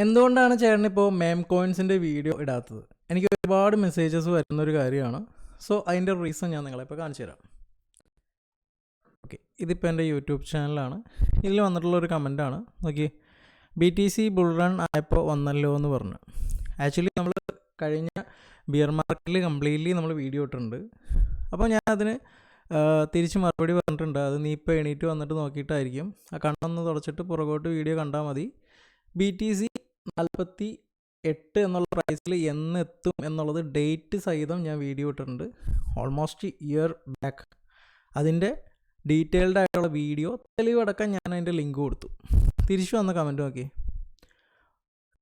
എന്തുകൊണ്ടാണ് ചേട്ടൻ ഇപ്പോൾ മേം കോയിൻസിന്റെ വീഡിയോ ഇടാത്തത്? എനിക്ക് ഒരുപാട് മെസ്സേജസ് വരുന്നൊരു കാര്യമാണ്. സോ അതിന്റെ റീസൺ ഞാൻ നിങ്ങളെ ഇപ്പോൾ കാണിച്ചു തരാം. ഓക്കെ ഇതിപ്പോൾ എന്റെ യൂട്യൂബ് ചാനലാണ്. ഇതിൽ വന്നിട്ടുള്ള ഒരു കമന്റാണ് നോക്കി B T C bull run ആയപ്പോൾ വന്നല്ലോ എന്ന് പറഞ്ഞു. ആക്ച്വലി നമ്മൾ കഴിഞ്ഞ ബിയർ മാർക്കറ്റിൽ കംപ്ലീറ്റ്ലി നമ്മൾ വീഡിയോ ഇട്ടിട്ടുണ്ട്. അപ്പോൾ ഞാൻ അതിന് തിരിച്ച് മറുപടി പറഞ്ഞിട്ടുണ്ട്. അത് നീ ഇപ്പോൾ എണീറ്റ് വന്നിട്ട് നോക്കിയിട്ടായിരിക്കും. ആ കണ്ണൊന്ന് തുടച്ചിട്ട് പുറകോട്ട് വീഡിയോ കണ്ടാൽ മതി. ബി ടി സി നാൽപ്പത്തി എട്ട് എന്നുള്ള പ്രൈസിൽ എന്നെത്തും എന്നുള്ളത് ഡേറ്റ് സഹിതം ഞാൻ വീഡിയോ ഇട്ടിട്ടുണ്ട്. ഓൾമോസ്റ്റ് ഇയർ ബാക്ക് അതിന്റെ ഡീറ്റെയിൽഡ് ആയിട്ടുള്ള വീഡിയോ തെളിവടക്കം ഞാൻ അതിന്റെ ലിങ്ക് കൊടുത്തു. തിരിച്ചു വന്ന കമന്റ് നോക്കി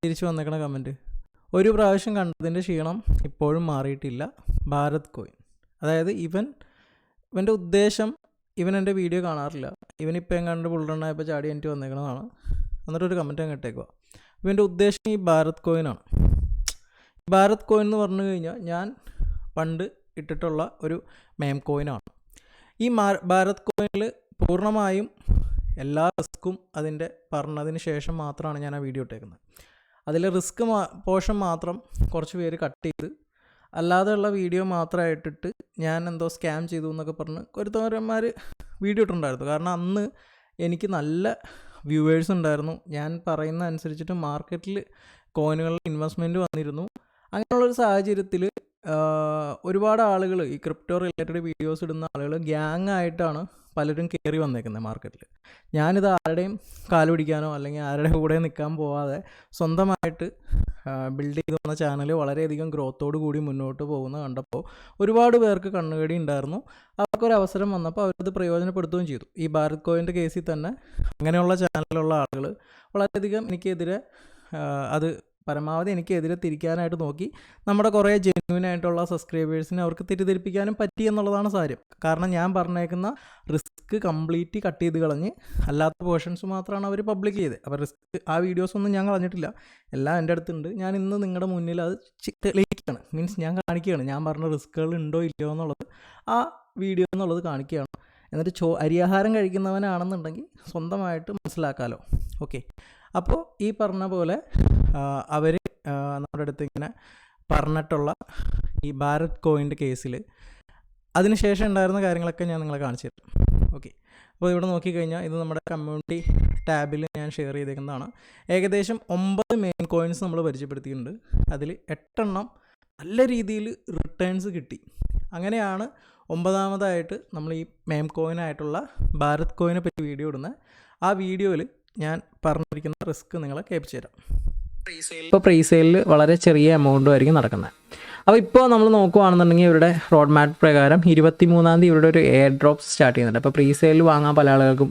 തിരിച്ചു വന്നേക്കണ കമന്റ് ഒരു പ്രാവശ്യം കണ്ടതിന്റെ ക്ഷീണം ഇപ്പോഴും മാറിയിട്ടില്ല. ഭാരത് കോയിൻ. അതായത് ഇവൻ ഇവന്റെ ഉദ്ദേശം ഇവൻ എന്റെ വീഡിയോ കാണാറില്ല. ഇവനിപ്പോൾ എങ്ങാണ്ട് ബുള്ളറണ്ണായപ്പോൾ ചാടി എനിക്ക് വന്നേക്കണതാണ്. എന്നിട്ടൊരു കമന്റ് അങ്ങ് ഇട്ടേക്കുക ഇവന്റെ ഉദ്ദേശം ഈ ഭാരത് കോയിനാണ്. ഭാരത് കോയിൻ എന്ന് പറഞ്ഞു കഴിഞ്ഞാൽ ഞാൻ പണ്ട് ഇട്ടിട്ടുള്ള ഒരു മേം കോയിനാണ് ഈ ഭാരത് കോയിനിൽ പൂർണമായും എല്ലാ റിസ്ക്കും അതിന്റെ പറഞ്ഞതിന് ശേഷം മാത്രമാണ് ഞാൻ ആ വീഡിയോ ഇട്ടേക്കുന്നത്. അതിലെ റിസ്ക് പോർഷൻ മാത്രം കുറച്ച് പേര് കട്ട് ചെയ്ത് അല്ലാതെയുള്ള വീഡിയോ മാത്രമായിട്ടിട്ട് ഞാൻ എന്തോ സ്കാം ചെയ്തു എന്നൊക്കെ പറഞ്ഞ് ഒരുത്തവരന്മാർ വീഡിയോ ഇട്ടുണ്ടായിരുന്നു കാരണം അന്ന് എനിക്ക് നല്ല വ്യൂവേഴ്സ് ഉണ്ടായിരുന്നു. ഞാൻ പറയുന്ന അനുസരിച്ചിട്ട് മാർക്കറ്റിൽ കോയിനുകളിൽ ഇൻവെസ്റ്റ്മെന്റ് വന്നിരുന്നു. അങ്ങനെയുള്ളൊരു സാഹചര്യത്തിൽ ഒരുപാട് ആളുകൾ ഈ ക്രിപ്റ്റോ റിലേറ്റഡ് വീഡിയോസ് ഇടുന്ന ആളുകൾ ഗ്യാങ് ആയിട്ടാണ് പലരും കയറി വന്നേക്കുന്നത് മാർക്കറ്റിൽ ഞാനിത് ആരുടെയും കാൽ പിടിക്കാനോ അല്ലെങ്കിൽ ആരുടെ കൂടെ നിൽക്കാൻ പോവാതെ സ്വന്തമായിട്ട് ബിൽഡ് ചെയ്ത് വന്ന ചാനൽ വളരെയധികം ഗ്രോത്തോടു കൂടി മുന്നോട്ട് പോകുന്ന കണ്ടപ്പോൾ ഒരുപാട് പേർക്ക് കണ്ണുകടി ഉണ്ടായിരുന്നു. അവർക്കൊരു അവസരം വന്നപ്പോൾ അവരത് പ്രയോജനപ്പെടുത്തുകയും ചെയ്തു. ഈ ഭാരത് കോയിന്റെ കേസിൽ തന്നെ അങ്ങനെയുള്ള ചാനലിലുള്ള ആളുകൾ വളരെയധികം എനിക്കെതിരെ അത് പരമാവധി എനിക്കെതിരെ തിരിക്കാനായിട്ട് നോക്കി. നമ്മുടെ കുറേ ജെന്യൂൻ ആയിട്ടുള്ള സബ്സ്ക്രൈബേഴ്സിനെ അവർക്ക് തെറ്റിദ്ധരിപ്പിക്കാനും പറ്റി എന്നുള്ളതാണ് സാരം. കാരണം ഞാൻ പറഞ്ഞേക്കുന്ന റിസ്ക് കംപ്ലീറ്റ് കട്ട് ചെയ്ത് കളഞ്ഞ് അല്ലാത്ത പോർഷൻസ് മാത്രമാണ് അവർ പബ്ലിക് ചെയ്തത് അപ്പോൾ റിസ്ക് ആ വീഡിയോസ് ഒന്നും ഞാൻ കളഞ്ഞിട്ടില്ല. എല്ലാം എന്റെ അടുത്തുണ്ട്. ഞാൻ ഇന്ന് നിങ്ങളുടെ മുന്നിൽ അത് തെളിയിക്കുകയാണ് മീൻസ് ഞാൻ കാണിക്കുകയാണ് ഞാൻ പറഞ്ഞ റിസ്ക്കുകൾ ഉണ്ടോ ഇല്ലയോ എന്നുള്ളത് ആ വീഡിയോ എന്നുള്ളത് കാണിക്കുകയാണ് എന്നിട്ട് ചോ അരിയാഹാരം കഴിക്കുന്നവനാണെന്നുണ്ടെങ്കിൽ സ്വന്തമായിട്ട് മനസ്സിലാക്കാമല്ലോ ഓക്കെ അപ്പോൾ ഈ പറഞ്ഞ പോലെ അവർ നമ്മുടെ അടുത്ത് ഇങ്ങനെ പറഞ്ഞിട്ടുള്ള ഈ ഭാരത് കോയിന്റെ കേസിൽ അതിനുശേഷം ഉണ്ടായിരുന്ന കാര്യങ്ങളൊക്കെ ഞാൻ നിങ്ങളെ കാണിച്ചു തരാം. ഓക്കെ. അപ്പോൾ ഇവിടെ നോക്കിക്കഴിഞ്ഞാൽ ഇത് നമ്മുടെ കമ്മ്യൂണിറ്റി ടാബിൽ ഞാൻ ഷെയർ ചെയ്തേക്കുന്നതാണ്. ഏകദേശം ഒമ്പത് മെയിൻ കോയിൻസ് നമ്മൾ പരിചയപ്പെടുത്തിയിട്ടുണ്ട്. അതിൽ എട്ടെണ്ണം നല്ല രീതിയിൽ റിട്ടേൺസ് കിട്ടി. അങ്ങനെയാണ് ഒമ്പതാമതായിട്ട് നമ്മൾ ഈ മേം കോയിനായിട്ടുള്ള ഭാരത് കോയിനെ പറ്റി വീഡിയോ ഇടുന്നത്. ആ വീഡിയോയിൽ ഞാൻ പറഞ്ഞിരിക്കുന്ന റിസ്ക് നിങ്ങളെ കേൾപ്പിച്ചു തരാം. ഇപ്പോൾ പ്രീസെയിലിൽ വളരെ ചെറിയ എമൗണ്ടും ആയിരിക്കും നടക്കുന്നത് അപ്പോൾ ഇപ്പോൾ നമ്മൾ നോക്കുകയാണെന്നുണ്ടെങ്കിൽ ഇവരുടെ റോഡ് മാപ്പ് പ്രകാരം ഇരുപത്തി മൂന്നാം തീയതി ഇവരുടെ ഒരു എയർ ഡ്രോപ്പ് സ്റ്റാർട്ട് ചെയ്യുന്നുണ്ട്. അപ്പോൾ പ്രീസെയിൽ വാങ്ങാൻ പല ആളുകൾക്കും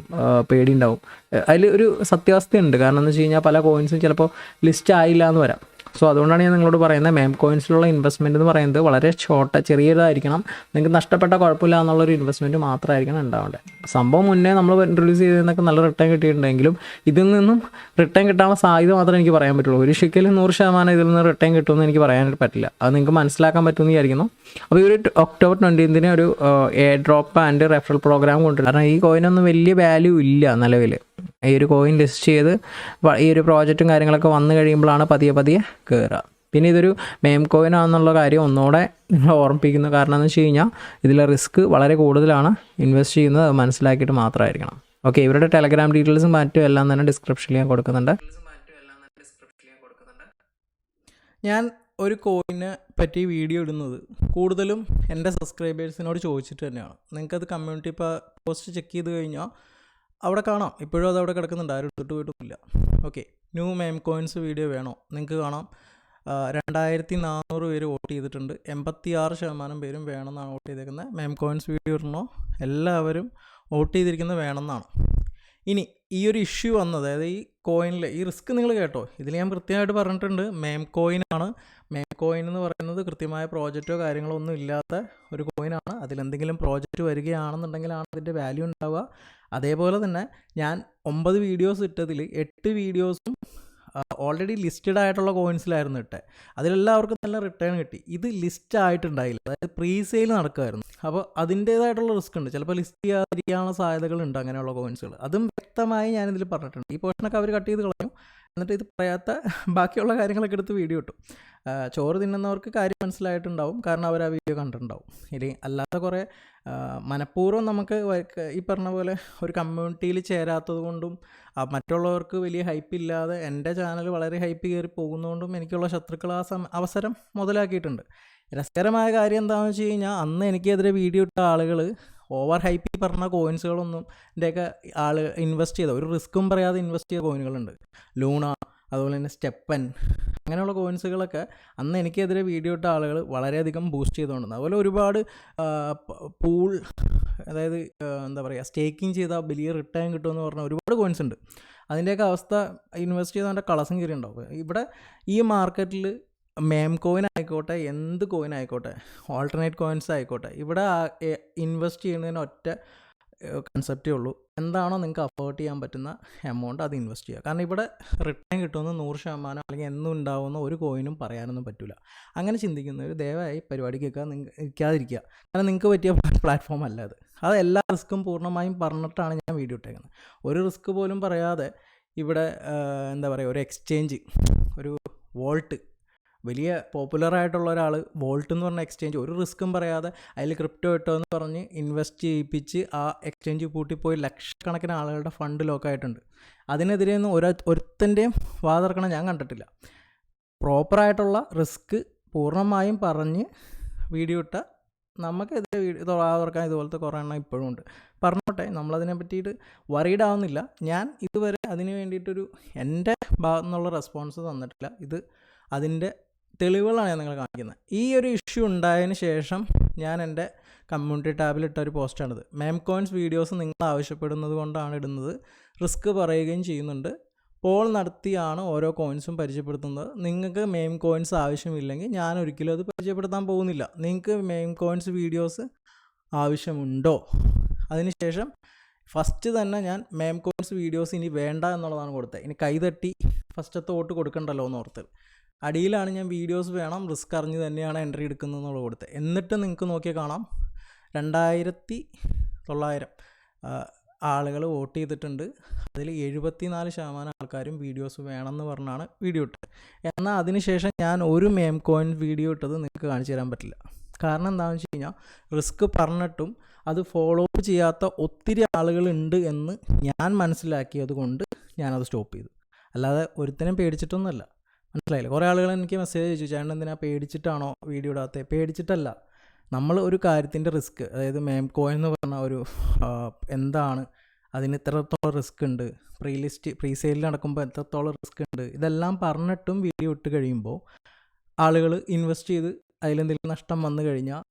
പേടി ഉണ്ടാവും അതിൽ ഒരു സത്യാവസ്ഥയുണ്ട്. കാരണം എന്ന് വെച്ച് കഴിഞ്ഞാൽ പല കോയിൻസും ചിലപ്പോൾ ലിസ്റ്റ് ആയില്ല എന്ന് വരാം. സോ അതുകൊണ്ടാണ് ഞാൻ നിങ്ങളോട് പറയുന്നത് മേം കോയിൻസിലുള്ള ഇൻവെസ്റ്റ്മെന്റ് എന്ന് പറയുന്നത് വളരെ ഷോർട്ട് ചെറിയതായിരിക്കണം. നിങ്ങൾക്ക് നഷ്ടപ്പെട്ട കുഴപ്പമില്ല എന്നുള്ളൊരു ഇൻവെസ്റ്റ്മെന്റ് മാത്രമായിരിക്കണം ഉണ്ടാവേണ്ടത്. സംഭവം മുന്നേ നമ്മൾ ഇൻട്രൊഡ്യൂസ് ചെയ്തതിനൊക്കെ നല്ല റിട്ടേൺ കിട്ടിയിട്ടുണ്ടെങ്കിലും ഇതിൽ നിന്നും റിട്ടേൺ കിട്ടാനുള്ള സാധ്യത മാത്രമേ എനിക്ക് പറയാൻ പറ്റുള്ളൂ. ഒരു ഷിക്കൽ നൂറ് ശതമാനം ഇതിൽ നിന്ന് റിട്ടേൺ കിട്ടുമെന്ന് എനിക്ക് പറയാനായിട്ട് പറ്റില്ല. അത് നിങ്ങൾക്ക് മനസ്സിലാക്കാൻ പറ്റുമെന്ന് വിചാരിക്കുന്നു. അപ്പോൾ ഈ ഒരു ഒക്ടോബർ ട്വന്റീൻത്തിന് ഒരു air drop and referral program കൊണ്ടുവരും കാരണം ഈ കോയിനൊന്നും വലിയ വാല്യൂ ഇല്ല നിലവിൽ. ഈ ഒരു കോയിൻ ലിസ്റ്റ് ചെയ്ത് ഈ ഒരു പ്രോജക്റ്റും കാര്യങ്ങളൊക്കെ വന്നു കഴിയുമ്പോഴാണ് പതിയെ പതിയെ കയറുക പിന്നെ ഇതൊരു മെയിം കോയിൻ ആണെന്നുള്ള കാര്യം ഒന്നുകൂടെ നിങ്ങൾ ഓർമ്മിപ്പിക്കുന്നു കാരണം എന്ന് വെച്ച് കഴിഞ്ഞാൽ ഇതിലെ റിസ്ക് വളരെ കൂടുതലാണ് ഇൻവെസ്റ്റ് ചെയ്യുന്നത്. മനസ്സിലാക്കിയിട്ട് മാത്രമായിരിക്കണം. ഓക്കെ ഇവരുടെ ടെലഗ്രാം ഡീറ്റെയിൽസും മറ്റും എല്ലാം തന്നെ ഡിസ്ക്രിപ്ഷനിൽ ഞാൻ കൊടുക്കുന്നുണ്ട്. ഞാൻ ഒരു കോയിനെ പറ്റി വീഡിയോ ഇടുന്നത് കൂടുതലും എന്റെ സബ്സ്ക്രൈബേഴ്സിനോട് ചോദിച്ചിട്ട് തന്നെയാണ്. നിങ്ങൾക്കത് കമ്മ്യൂണിറ്റി ഇപ്പോൾ പോസ്റ്റ് ചെക്ക് ചെയ്ത് കഴിഞ്ഞാൽ അവിടെ കാണാം. ഇപ്പോഴും അത് അവിടെ കിടക്കുന്നുണ്ട്. ആരും എടുത്തിട്ട് പോയിട്ടൊന്നുമില്ല. Okay new meme coins video വേണോ? നിങ്ങൾക്ക് കാണാം. രണ്ടായിരത്തി നാനൂറ് പേര് വോട്ട് ചെയ്തിട്ടുണ്ട്. എൺപത്തി ആറ് ശതമാനം പേരും വേണമെന്നാണ് വോട്ട് ചെയ്തേക്കുന്നത്. മെയിം കോയിൻസ് വീഡിയോ ഇടണോ? എല്ലാവരും വോട്ട് ചെയ്തിരിക്കുന്നത് വേണമെന്നാണ്. ഇനി ഈ ഒരു ഇഷ്യൂ വന്നത് അതായത് ഈ കോയിനിലെ ഈ റിസ്ക് നിങ്ങൾ കേട്ടോ. ഇതിൽ ഞാൻ കൃത്യമായിട്ട് പറഞ്ഞിട്ടുണ്ട്. മേം കോയിനാണ് മേം കോയിൻ എന്ന് പറയുന്നത് കൃത്യമായ പ്രോജക്റ്റോ കാര്യങ്ങളോ ഒന്നും ഇല്ലാത്ത ഒരു കോയിനാണ് അതിലെന്തെങ്കിലും പ്രോജക്റ്റ് വരികയാണെന്നുണ്ടെങ്കിലാണ് അതിന്റെ വാല്യൂ ഉണ്ടാവുക. അതേപോലെ തന്നെ ഞാൻ ഒമ്പത് വീഡിയോസ് ഇട്ടതിൽ എട്ട് വീഡിയോസും ഓൾറെഡി ലിസ്റ്റഡ് ആയിട്ടുള്ള കോയിൻസിലായിരുന്നു ഇട്ടേ. അതിലെല്ലാവർക്കും നല്ല റിട്ടേൺ കിട്ടി. ഇത് ലിസ്റ്റ് ആയിട്ടുണ്ടായില്ല. അതായത് പ്രീ സെയിൽ നടക്കുമായിരുന്നു അപ്പോൾ അതിന്റേതായിട്ടുള്ള റിസ്ക് ഉണ്ട്. ചിലപ്പോൾ ലിസ്റ്റ് ചെയ്യാതിരിക്കാനുള്ള സാധ്യതകളുണ്ട് അങ്ങനെയുള്ള കോയിൻസുകൾ അതും വ്യക്തമായി ഞാനിതിൽ പറഞ്ഞിട്ടുണ്ട്. ഈ പോർഷനൊക്കെ അവർ കട്ട് ചെയ്ത് കളഞ്ഞു. എന്നിട്ട് ഇത് പറയാത്ത ബാക്കിയുള്ള കാര്യങ്ങളൊക്കെ എടുത്ത് വീഡിയോ ഇട്ടു. ചോറ് തിന്നുന്നവർക്ക് കാര്യം മനസ്സിലായിട്ടുണ്ടാവും. കാരണം അവർ ആ വീഡിയോ കണ്ടിട്ടുണ്ടാവും. ഇനി അല്ലാത്ത കുറേ മനഃപൂർവം നമുക്ക് ഈ പറഞ്ഞ പോലെ ഒരു കമ്മ്യൂണിറ്റിയിൽ ചേരാത്തത് കൊണ്ടും മറ്റുള്ളവർക്ക് വലിയ ഹൈപ്പ് ഇല്ലാതെ എന്റെ ചാനൽ വളരെ ഹൈപ്പ് കയറി പോകുന്നതുകൊണ്ടും എനിക്കുള്ള ശത്രുക്കൾ ആ അവസരം മുതലാക്കിയിട്ടുണ്ട്. രസകരമായ കാര്യം എന്താണെന്ന് വെച്ച് കഴിഞ്ഞാൽ അന്ന് എനിക്കെതിരെ വീഡിയോ ഇട്ട ആളുകൾ ഓവർ ഹൈപ്പിൽ പറഞ്ഞ കോയിൻസുകളൊന്നും എന്റെയൊക്കെ ആൾ ഇൻവെസ്റ്റ് ചെയ്ത ഒരു റിസ്ക്കും പറയാതെ ഇൻവെസ്റ്റ് ചെയ്ത കോയിനുകളുണ്ട് ലൂണ അതുപോലെ തന്നെ സ്റ്റെപ്പൻ അങ്ങനെയുള്ള കോയിൻസുകളൊക്കെ അന്ന് എനിക്കെതിരെ വീഡിയോ ഇട്ട ആളുകൾ വളരെയധികം ബൂസ്റ്റ് ചെയ്തുകൊണ്ടിരുന്നു. അതുപോലെ ഒരുപാട് പൂൾ അതായത് എന്താ പറയുക സ്റ്റേക്കിങ് ചെയ്താൽ വലിയ റിട്ടേൺ കിട്ടുമെന്ന് പറഞ്ഞ ഒരുപാട് കോയിൻസ് ഉണ്ട്. അതിന്റെയൊക്കെ അവസ്ഥ ഇൻവെസ്റ്റ് ചെയ്തതിന്റെ കളസം കയറി ഉണ്ടാവും ഇവിടെ ഈ മാർക്കറ്റിൽ മേം കോയിൻ ആയിക്കോട്ടെ എന്ത് കോയിൻ ആയിക്കോട്ടെ ഓൾട്ടർനേറ്റ് കോയിൻസ് ആയിക്കോട്ടെ ഇവിടെ ഇൻവെസ്റ്റ് ചെയ്യുന്നതിന് ഒറ്റ കൺസെപ്റ്റേ ഉള്ളൂ. എന്താണോ നിങ്ങൾക്ക് അഫോർഡ് ചെയ്യാൻ പറ്റുന്ന എമൗണ്ട് അത് ഇൻവെസ്റ്റ് ചെയ്യുക. കാരണം ഇവിടെ റിട്ടേൺ കിട്ടുമെന്ന് നൂറ് ശതമാനം അല്ലെങ്കിൽ എന്നും ഉണ്ടാവുന്ന ഒരു കോയിനും പറയാനൊന്നും പറ്റില്ല അങ്ങനെ ചിന്തിക്കുന്നവർ ദയവായി പരിപാടി കേൾക്കാൻ നിങ്ങൾ ഇരിക്കാതിരിക്കുക കാരണം നിങ്ങൾക്ക് പറ്റിയ പ്ലാറ്റ്ഫോം അല്ല അത്. അത് എല്ലാ റിസ്ക്കും പൂർണമായും പറഞ്ഞിട്ടാണ് ഞാൻ വീഡിയോ ഇട്ടേക്കുന്നത്. ഒരു റിസ്ക് പോലും പറയാതെ ഇവിടെ എന്താ പറയുക ഒരു എക്സ്ചേഞ്ച് ഒരു വോൾട്ട് വലിയ പോപ്പുലർ ആയിട്ടുള്ള ഒരാൾ വോൾട്ട് എന്ന് പറഞ്ഞ എക്സ്ചേഞ്ച് ഒരു റിസ്ക്കും പറയാതെ അതിൽ ക്രിപ്റ്റോ ഇട്ടോ എന്ന് പറഞ്ഞ് ഇൻവെസ്റ്റ് ചെയ്യിപ്പിച്ച് ആ എക്സ്ചേഞ്ച് പൂട്ടിപ്പോയി ലക്ഷക്കണക്കിന് ആളുകളുടെ ഫണ്ട് ലോക്കായിട്ടുണ്ട് അതിനെതിരെ ഒന്നും ഒരു ഒരുത്തന്റെയും വാതിറക്കണം ഞാൻ കണ്ടിട്ടില്ല. പ്രോപ്പറായിട്ടുള്ള റിസ്ക് പൂർണമായും പറഞ്ഞ് വീഡിയോ ഇട്ട നമുക്കെതിരെ വീഡിയോ വാതിറക്കാൻ ഇതുപോലത്തെ കുറേ എണ്ണം ഇപ്പോഴും ഉണ്ട്. പറഞ്ഞോട്ടെ നമ്മളതിനെ പറ്റിയിട്ട് വറീഡ് ആവുന്നില്ല. ഞാൻ ഇതുവരെ അതിന് വേണ്ടിയിട്ടൊരു എന്റെ ഭാഗത്തു നിന്നുള്ള റെസ്പോൺസ് തന്നിട്ടില്ല. ഇത് അതിന്റെ തെളിവുകളാണ് ഞാൻ നിങ്ങൾ കാണിക്കുന്നത്. ഈ ഒരു ഇഷ്യൂ ഉണ്ടായതിന് ശേഷം ഞാൻ എന്റെ കമ്മ്യൂണിറ്റി ടാബിൽ ഇട്ട ഒരു പോസ്റ്റാണിത് മേം കോയിൻസ് വീഡിയോസ് നിങ്ങൾ ആവശ്യപ്പെടുന്നത് കൊണ്ടാണ് ഇടുന്നത്. റിസ്ക് പറയുകയും ചെയ്യുന്നുണ്ട്. പോൾ നടത്തിയാണ് ഓരോ കോയിൻസും പരിചയപ്പെടുത്തുന്നത്. നിങ്ങൾക്ക് മെയിം കോയിൻസ് ആവശ്യമില്ലെങ്കിൽ ഞാൻ ഒരിക്കലും അത് പരിചയപ്പെടുത്താൻ പോകുന്നില്ല. നിങ്ങൾക്ക് മെയിം കോയിൻസ് വീഡിയോസ് ആവശ്യമുണ്ടോ? അതിനുശേഷം ഫസ്റ്റ് തന്നെ ഞാൻ മെയിം കോയിൻസ് വീഡിയോസ് ഇനി വേണ്ട എന്നുള്ളതാണ് കൊടുത്തത്. ഇനി കൈതട്ടി ഫസ്റ്റത്തെ വോട്ട് കൊടുക്കണ്ടല്ലോ എന്ന് ഓർത്ത്. അടിയിലാണ് ഞാൻ വീഡിയോസ് വേണം റിസ്ക് അറിഞ്ഞ് തന്നെയാണ് എൻട്രി എടുക്കുന്നത് എന്നുള്ളത് കൊടുത്തത്. എന്നിട്ട് നിങ്ങൾക്ക് നോക്കിയാൽ കാണാം രണ്ടായിരത്തി തൊള്ളായിരം ആളുകൾ വോട്ട് ചെയ്തിട്ടുണ്ട്. അതിൽ എഴുപത്തിനാല് ശതമാനം ആൾക്കാരും വീഡിയോസ് വേണമെന്ന് പറഞ്ഞാണ് വീഡിയോ ഇട്ടത്. എന്നാൽ അതിനുശേഷം ഞാൻ ഒരു മേം കോയിൻ വീഡിയോ ഇട്ടത് നിങ്ങൾക്ക് കാണിച്ചു തരാൻ പറ്റില്ല. കാരണം എന്താണെന്ന് വെച്ച് കഴിഞ്ഞാൽ റിസ്ക് പറഞ്ഞിട്ടും അത് ഫോളോ അപ്പ് ചെയ്യാത്ത ഒത്തിരി ആളുകളുണ്ട് എന്ന് ഞാൻ മനസ്സിലാക്കിയത് കൊണ്ട് ഞാനത് സ്റ്റോപ്പ് ചെയ്തു. അല്ലാതെ ഒരുത്തനും പേടിച്ചിട്ടൊന്നുമല്ല. മനസ്സിലായില്ലേ? കുറേ ആളുകൾ എനിക്ക് മെസ്സേജ് ചോദിച്ചു ചേട്ടൻ എന്തിനാ പേടിച്ചിട്ടാണോ വീഡിയോ ഇടാത്തത് പേടിച്ചിട്ടല്ല. നമ്മൾ ഒരു കാര്യത്തിന്റെ റിസ്ക് അതായത് മേം കോയിൻ എന്ന് പറഞ്ഞ ഒരു എന്താണ് അതിന് ഇത്രത്തോളം റിസ്ക് ഉണ്ട്. പ്രീ ലിസ്റ്റ് പ്രീ സെയിൽ നടക്കുമ്പോൾ എത്രത്തോളം റിസ്ക് ഉണ്ട്? ഇതെല്ലാം പറഞ്ഞിട്ടും വീഡിയോ ഇട്ട് കഴിയുമ്പോൾ ആളുകൾ ഇൻവെസ്റ്റ് ചെയ്ത് അതിലെന്തെങ്കിലും നഷ്ടം വന്നു കഴിഞ്ഞാൽ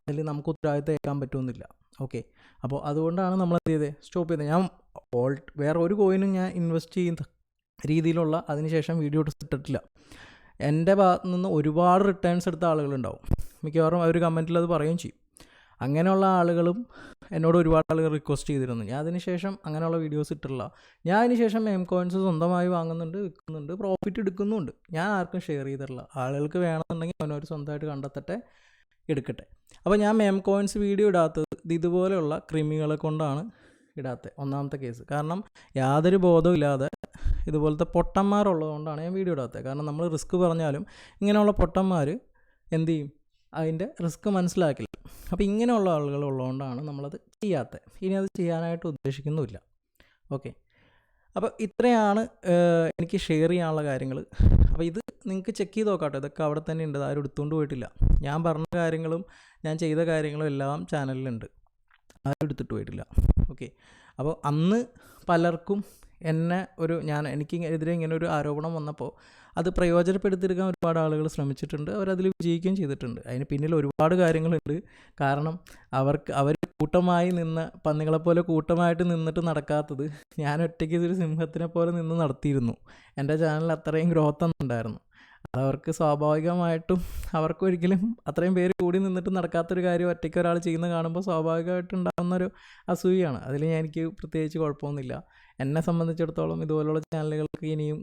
അതിൽ നമുക്ക് ഉത്തരവാദിത്തം ഏൽക്കാൻ പറ്റുമെന്നില്ല ഓക്കെ അപ്പോൾ അതുകൊണ്ടാണ് നമ്മൾ എന്ത് ചെയ്തത്? സ്റ്റോപ്പ് ചെയ്തത്. ഞാൻ ഓൾ വേറെ ഒരു കോയിനും ഞാൻ ഇൻവെസ്റ്റ് ചെയ്യുന്ന രീതിയിലുള്ള അതിനുശേഷം വീഡിയോ ഇട്ടിട്ടില്ല. എന്റെ ഭാഗത്തു നിന്ന് ഒരുപാട് റിട്ടേൺസ് എടുത്ത ആളുകളുണ്ടാവും. മിക്കവാറും അവർ കമന്റിൽ അത് പറയുകയും ചെയ്യും. അങ്ങനെയുള്ള ആളുകളും എന്നോട് ഒരുപാട് ആളുകൾ റിക്വസ്റ്റ് ചെയ്തിരുന്നു. ഞാൻ അതിനുശേഷം അങ്ങനെയുള്ള വീഡിയോസ് ഇട്ടിട്ടില്ല. ഞാൻ അതിനുശേഷം എം കോയിൻസ് സ്വന്തമായി വാങ്ങുന്നുണ്ട് വിൽക്കുന്നുണ്ട് പ്രോഫിറ്റ് എടുക്കുന്നുണ്ട്. ഞാൻ ആർക്കും ഷെയർ ചെയ്തിട്ടില്ല. ആളുകൾക്ക് വേണമെന്നുണ്ടെങ്കിൽ അവനവർ സ്വന്തമായിട്ട് കണ്ടെത്തട്ടെ എടുക്കട്ടെ. അപ്പോൾ ഞാൻ എം കോയിൻസ് വീഡിയോ ഇടാത്തത് ഇത് ഇതുപോലെയുള്ള ക്രിമികളെ കൊണ്ടാണ് ഇടാത്തത് ഒന്നാമത്തെ കേസ്. കാരണം യാതൊരു ബോധവും ഇല്ലാതെ ഇതുപോലത്തെ പൊട്ടന്മാരുള്ളതുകൊണ്ടാണ് ഞാൻ വീഡിയോ ഇടാത്തത് കാരണം നമ്മൾ റിസ്ക് പറഞ്ഞാലും ഇങ്ങനെയുള്ള പൊട്ടന്മാർ എന്ത് ചെയ്യും? അതിന്റെ റിസ്ക് മനസ്സിലാക്കില്ല. അപ്പോൾ ഇങ്ങനെയുള്ള ആളുകൾ ഉള്ളതുകൊണ്ടാണ് നമ്മളത് ചെയ്യാത്തത് ഇനി അത് ചെയ്യാനായിട്ട് ഉദ്ദേശിക്കുന്നുമില്ല. ഓക്കെ. അപ്പോൾ ഇത്രയാണ് എനിക്ക് ഷെയർ ചെയ്യാനുള്ള കാര്യങ്ങൾ. അപ്പോൾ ഇത് നിങ്ങൾക്ക് ചെക്ക് ചെയ്ത് നോക്കാട്ടോ. ഇതൊക്കെ അവിടെ തന്നെ ഉണ്ട്. ആരും എടുത്തുകൊണ്ട് പോയിട്ടില്ല. ഞാൻ പറഞ്ഞ കാര്യങ്ങളും ഞാൻ ചെയ്ത കാര്യങ്ങളും എല്ലാം ചാനലിലുണ്ട്. ആരും എടുത്തിട്ട് പോയിട്ടില്ല. ഓക്കെ അപ്പോൾ അന്ന് പലർക്കും എന്നെ ഒരു ഞാൻ എനിക്ക് എതിരെ ഇങ്ങനെ ഒരു ആരോപണം വന്നപ്പോൾ അത് പ്രയോജനപ്പെടുത്തിയെടുക്കാൻ ഒരുപാട് ആളുകൾ ശ്രമിച്ചിട്ടുണ്ട്. അവരതിൽ വിജയിക്കുകയും ചെയ്തിട്ടുണ്ട്. അതിന് പിന്നിൽ ഒരുപാട് കാര്യങ്ങളുണ്ട്. കാരണം അവർക്ക് അവർ കൂട്ടമായി നിന്ന് പന്നികളെപ്പോലെ കൂട്ടമായിട്ട് നിന്നിട്ട് നടക്കാത്തത് ഞാൻ ഒറ്റയ്ക്ക് ഇതൊരു സിംഹത്തിനെ പോലെ നിന്ന് നടത്തിയിരുന്നു. എന്റെ ചാനൽ അത്രയും ഗ്രോത്ത് ഉണ്ടായിരുന്നു. അതവർക്ക് സ്വാഭാവികമായിട്ടും അവർക്ക് ഒരിക്കലും അത്രയും പേര് കൂടി നിന്നിട്ട് നടക്കാത്തൊരു കാര്യം ഒറ്റയ്ക്ക് ഒരാൾ ചെയ്യുന്ന കാണുമ്പോൾ സ്വാഭാവികമായിട്ട് ഉണ്ടാകുന്നൊരു അസൂയാണ്. അതിൽ ഞാൻ എനിക്ക് പ്രത്യേകിച്ച് കുഴപ്പമൊന്നുമില്ല. എന്നെ സംബന്ധിച്ചിടത്തോളം ഇതുപോലുള്ള ചാനലുകൾക്ക് ഇനിയും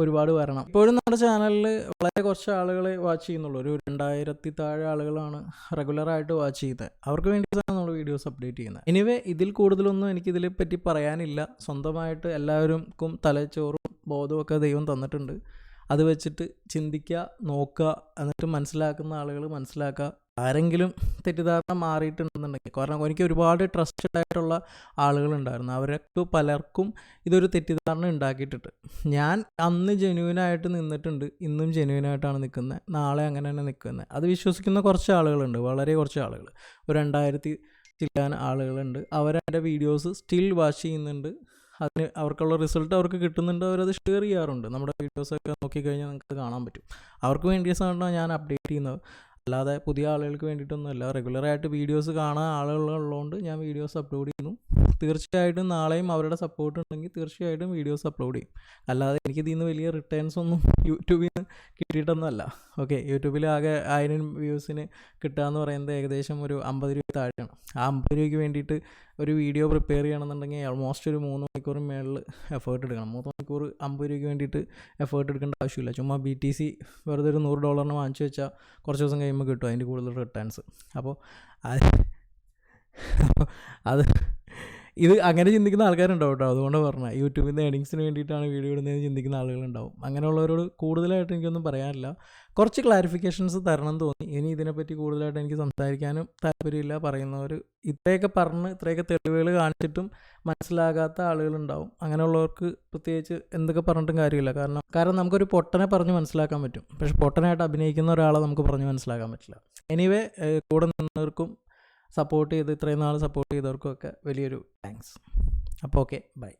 ഒരുപാട് വരണം. ഇപ്പോഴും നമ്മുടെ ചാനലിൽ വളരെ കുറച്ച് ആളുകളെ വാച്ച് ചെയ്യുന്നുള്ളൂ. ഒരു രണ്ടായിരത്തി താഴെ ആളുകളാണ് റെഗുലറായിട്ട് വാച്ച് ചെയ്യുന്നത്. അവർക്ക് വേണ്ടിയിട്ടാണ് നമ്മൾ വീഡിയോസ് അപ്ഡേറ്റ് ചെയ്യുന്നത്. എനിവേ ഇതിൽ കൂടുതലൊന്നും എനിക്കിതിനെ പറ്റി പറയാനില്ല. സ്വന്തമായിട്ട് എല്ലാവർക്കും തലച്ചോറും ബോധമൊക്കെ ദൈവം തന്നിട്ടുണ്ട്. അത് വെച്ചിട്ട് ചിന്തിക്കുക നോക്കുക എന്നിട്ട് മനസ്സിലാക്കുന്ന ആളുകൾ മനസ്സിലാക്കുക ആരെങ്കിലും തെറ്റിദ്ധാരണ മാറിയിട്ടുണ്ടെന്നുണ്ടെങ്കിൽ കാരണം എനിക്ക് ഒരുപാട് ട്രസ്റ്റഡ് ആയിട്ടുള്ള ആളുകളുണ്ടായിരുന്നു. അവരൊക്കെ പലർക്കും ഇതൊരു തെറ്റിദ്ധാരണ ഉണ്ടാക്കിയിട്ടുണ്ട്. ഞാൻ അന്ന് ജെനുവിനായിട്ട് നിന്നിട്ടുണ്ട്. ഇന്നും ജെനുവിനായിട്ടാണ് നിൽക്കുന്നത് നാളെ അങ്ങനെ തന്നെ നിൽക്കുന്നത് അത് വിശ്വസിക്കുന്ന കുറച്ച് ആളുകളുണ്ട്. വളരെ കുറച്ച് ആളുകൾ ഒരു രണ്ടായിരത്തി ചില്ലാൻ ആളുകളുണ്ട്. അവരെന്റെ വീഡിയോസ് സ്റ്റിൽ വാച്ച് ചെയ്യുന്നുണ്ട്. അതിന് അവർക്കുള്ള റിസൾട്ട് അവർക്ക് കിട്ടുന്നുണ്ട് അവരത് ഷെയർ ചെയ്യാറുണ്ട്. നമ്മുടെ വീഡിയോസൊക്കെ നോക്കിക്കഴിഞ്ഞാൽ നിങ്ങൾക്ക് കാണാൻ പറ്റും. അവർക്ക് വേണ്ടിയിട്ടാണ് ഞാൻ അപ്ഡേറ്റ് ചെയ്യുന്നത്? അല്ലാതെ പുതിയ ആളുകൾക്ക് വേണ്ടിയിട്ടൊന്നുമല്ല. റെഗുലറായിട്ട് വീഡിയോസ് കാണാൻ ആളുകളുള്ളതുകൊണ്ട് ഞാൻ വീഡിയോസ് അപ്ലോഡ് ചെയ്യുന്നു. തീർച്ചയായിട്ടും നാളെയും അവരുടെ സപ്പോർട്ട് ഉണ്ടെങ്കിൽ തീർച്ചയായിട്ടും വീഡിയോസ് അപ്ലോഡ് ചെയ്യും. അല്ലാതെ എനിക്ക് ഇതിൽ നിന്ന് വലിയ റിട്ടേൺസ് ഒന്നും യൂട്യൂബിൽ നിന്ന് കിട്ടിയിട്ടൊന്നുമല്ല. ഓക്കെ യൂട്യൂബിൽ ആകെ ആയിരം വ്യൂസിന് കിട്ടുക എന്ന് പറയുന്നത് ഏകദേശം ഒരു അമ്പത് രൂപ താഴെയാണ്. ആ അമ്പത് രൂപയ്ക്ക് വേണ്ടിയിട്ട് ഒരു വീഡിയോ പ്രിപ്പയർ ചെയ്യണമെന്നുണ്ടെങ്കിൽ ഓൾമോസ്റ്റ് ഒരു മൂന്ന് മണിക്കൂർ മേളിൽ എഫേർട്ട് എടുക്കണം. മൂന്ന് മണിക്കൂർ അമ്പത് രൂപയ്ക്ക് വേണ്ടിയിട്ട് എഫേർട്ട് എടുക്കേണ്ട ആവശ്യമില്ല. ചുമ്മാ ബി ടി സി വെറുതെ ഒരു നൂറ് ഡോളറിന് വാങ്ങിച്ചു വെച്ചാൽ കുറച്ച് ദിവസം കഴിയുമ്പോൾ കിട്ടും അതിന്റെ കൂടുതൽ റിട്ടേൺസ് അപ്പോൾ അത് ഇത് അങ്ങനെ ചിന്തിക്കുന്ന ആൾക്കാരുണ്ടാവും കേട്ടോ? അതുകൊണ്ട് പറഞ്ഞാൽ യൂട്യൂബിൽ നിന്ന് ഏണിങ്സിന് വേണ്ടിയിട്ടാണ് വീഡിയോ ഇടുന്നതെന്ന് ചിന്തിക്കുന്ന ആളുകളുണ്ടാവും. അങ്ങനെയുള്ളവരോട് കൂടുതലായിട്ട് എനിക്കൊന്നും പറയാനില്ല. കുറച്ച് ക്ലാരിഫിക്കേഷൻസ് തരണം തോന്നി. ഇനി ഇതിനെപ്പറ്റി കൂടുതലായിട്ട് എനിക്ക് സംസാരിക്കാനും താല്പര്യമില്ല പറയുന്നവർ ഇത്രയൊക്കെ പറഞ്ഞ് ഇത്രയൊക്കെ തെളിവുകൾ കാണിച്ചിട്ടും മനസ്സിലാകാത്ത ആളുകളുണ്ടാവും. അങ്ങനെയുള്ളവർക്ക് പ്രത്യേകിച്ച് എന്തൊക്കെ പറഞ്ഞിട്ടും കാര്യമില്ല. കാരണം കാരണം നമുക്കൊരു പൊട്ടനെ പറഞ്ഞ് മനസ്സിലാക്കാൻ പറ്റും. പക്ഷെ പൊട്ടനായിട്ട് അഭിനയിക്കുന്ന ഒരാളെ നമുക്ക് പറഞ്ഞ് മനസ്സിലാക്കാൻ പറ്റില്ല. എനിവേ കൂടെ നിന്നവർക്കും സപ്പോർട്ട് ചെയ്ത് ഇത്രയും നാൾ സപ്പോർട്ട് ചെയ്തവർക്കും ഒക്കെ വലിയൊരു താങ്ക്സ്. അപ്പോൾ ഓക്കെ ബൈ.